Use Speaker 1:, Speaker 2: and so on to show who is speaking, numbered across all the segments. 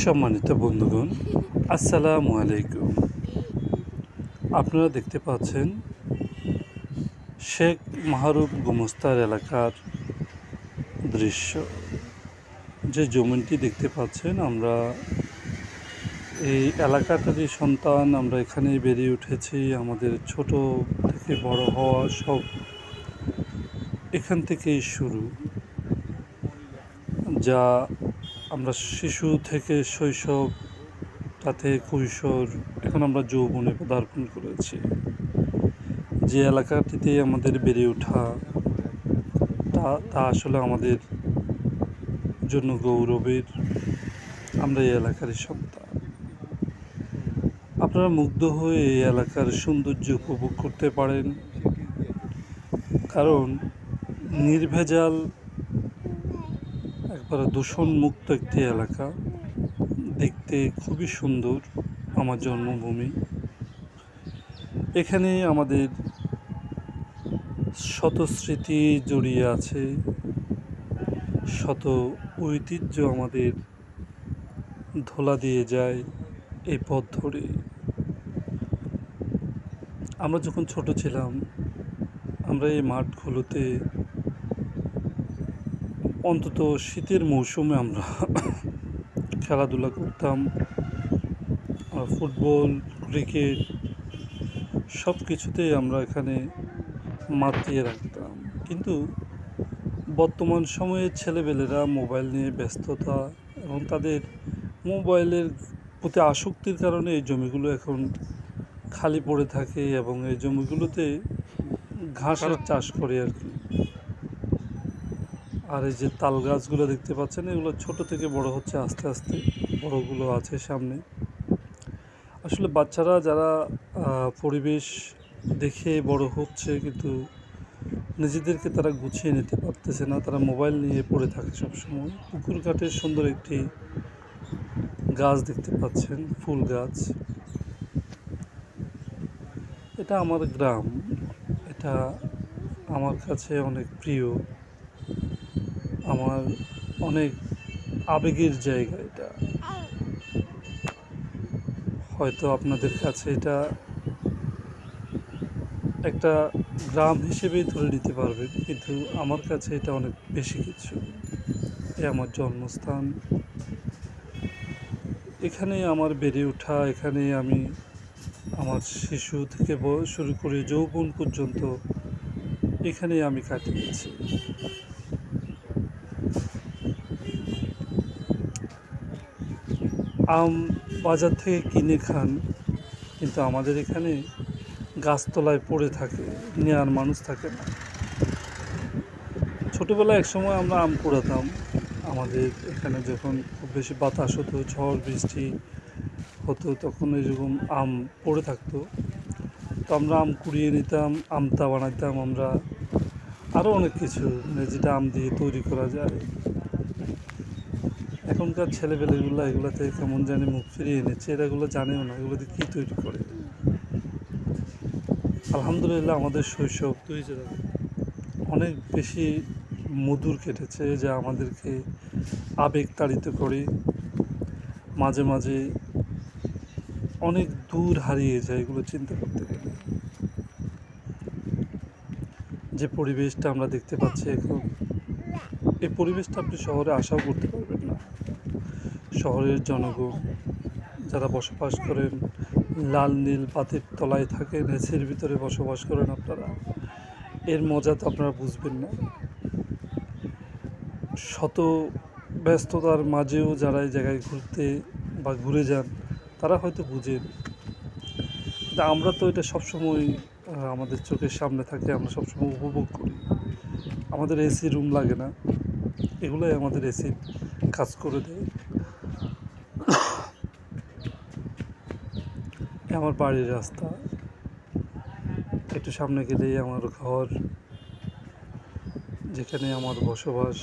Speaker 1: সম্মানিত বন্ধুগণ, আসসালামু আলাইকুম। আপনারা দেখতে পাচ্ছেন শেখ মাহরুব গুমস্তার এলাকার দৃশ্য। যে জমিনটি দেখতে পাচ্ছেন আমরা, এই এলাকাটারই সন্তান, আমরা এখানেই বেরিয়ে উঠেছি। আমাদের ছোট থেকে বড় হওয়া সব এখান থেকেই শুরু, যা আমরা শিশু থেকে শৈশব, তাতে কৈশোর, এখন আমরা যৌবনে পদার্পণ করেছি। যে এলাকাটিতে আমাদের বেড়ে ওঠা, তা তা আসলে আমাদের জন্য গৌরবের আমরা এই এলাকারই সন্তান আপনারা মুগ্ধ হয়ে এই এলাকার সৌন্দর্য উপভোগ করতে পারেন। কারণ নির্ভেজাল একবারে দূষণ মুক্ত একটি এলাকা দেখতে খুবই সুন্দর আমার জন্মভূমি। এখানে আমাদের শত স্মৃতি জড়িয়ে আছে, শত ঐতিহ্য আমাদের ধোলা দিয়ে যায় এই পথ ধরে। আমরা যখন ছোট ছিলাম, আমরা এই মাঠগুলোতে অন্তত শীতের মৌসুমে আমরা খেলাধুলা করতাম আর ফুটবল ক্রিকেট সব কিছুতেই আমরা এখানে মাতিয়ে রাখতাম। কিন্তু বর্তমান সময়ে ছেলেবেলেরা মোবাইল নিয়ে ব্যস্ততা এবং তাদের মোবাইলের প্রতি আসক্তির কারণে এই জমিগুলো এখন খালি পড়ে থাকে এবং এই জমিগুলোতে ঘাসের চাষ করে আর কি। আর এই যে তাল গাছগুলো দেখতে পাচ্ছেন, এগুলো ছোট থেকে বড় হচ্ছে আস্তে আস্তে। বড়গুলো আছে সামনে। আসলে বাচ্চারা যারা পরিবেশ দেখে বড় হচ্ছে কিন্তু নিজেদেরকে তারা গুছিয়ে নিতে পারতেছে না। তারা মোবাইল নিয়ে পড়ে থাকে সবসময়। পুকুর ঘাটের সুন্দর একটি গাছ দেখতে পাচ্ছেন, ফুল গাছ। এটা আমার গ্রাম। এটা আমার কাছে অনেক প্রিয়। আমার অনেক আবেগের জায়গা এটা। হয়তো আপনাদের কাছে এটা একটা গ্রাম হিসেবেই ধরে নিতে পারবেন, কিন্তু আমার কাছে এটা অনেক বেশি কিছু। এ আমার জন্মস্থান। এখানে আমার বেড়ে ওঠা, এখানে আমি আমার শিশু থেকে শুরু করে যৌবন পর্যন্ত এখানেই আমি কাটিয়েছি। আম বাজার থেকে কিনে খান, কিন্তু আমাদের এখানে গাছতলায় পড়ে থাকে নেওয়ার মানুষ থাকে না। ছোটোবেলায় এক সময় আমরা আম কুড়াতাম আমাদের এখানে যখন খুব বেশি বাতাস হতো, ঝড়, বৃষ্টি হতো, তখন এরকম আম পড়ে থাকতো। তো আমরা আম কুড়িয়ে নিতাম আমতা বানাইতাম আমরা। আরও অনেক কিছু মানে যেটা আম দিয়ে তৈরি করা যায়। এখনকার ছেলেপেলেগুলো এগুলোতে কেমন জানি মুখ ফিরিয়ে নিচ্ছে এরা এগুলো জানেও না এগুলো কী তৈরি করে? আলহামদুলিল্লাহ আমাদের শৈশব অনেক বেশি মধুর কেটেছে যা আমাদেরকে আবেগ তাড়িত করে, মাঝে মাঝে অনেক দূর হারিয়ে যায় এগুলো চিন্তা করতে গেলে। যে পরিবেশটা আমরা দেখতে পাচ্ছি এখন, এই পরিবেশটা আপনি শহরে আশাও করতে পারবেন না। শহরের জনগণ যারা বসবাস করেন, লাল, নীল পাতির তলায় থাকেন, এসির ভিতরে বসবাস করেন আপনারা, এর মজা তো আপনারা বুঝবেন না। শত ব্যস্ততার মাঝেও যারা এই জায়গায় ঘুরতে বা ঘুরে যান, তারা হয়তো বুঝেন। আমরা তো এটা সবসময় আমাদের চোখের সামনে থাকে আমরা সবসময় উপভোগ করি। আমাদের এসি রুম লাগে না, এগুলোই আমাদের এসি কাজ করে দেয়। আমার বাড়ির রাস্তা। একটু সামনে গেলেই আমার ঘর, যেখানে আমার বসবাস,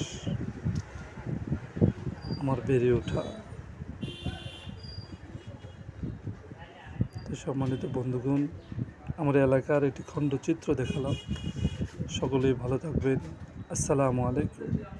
Speaker 1: আমার বেড়ে ওঠা। তো সম্মানিত বন্ধুগণ, আমার এলাকার একটি খণ্ডচিত্র দেখালাম। সকলেই ভালো থাকবেন। আসসালামু আলাইকুম।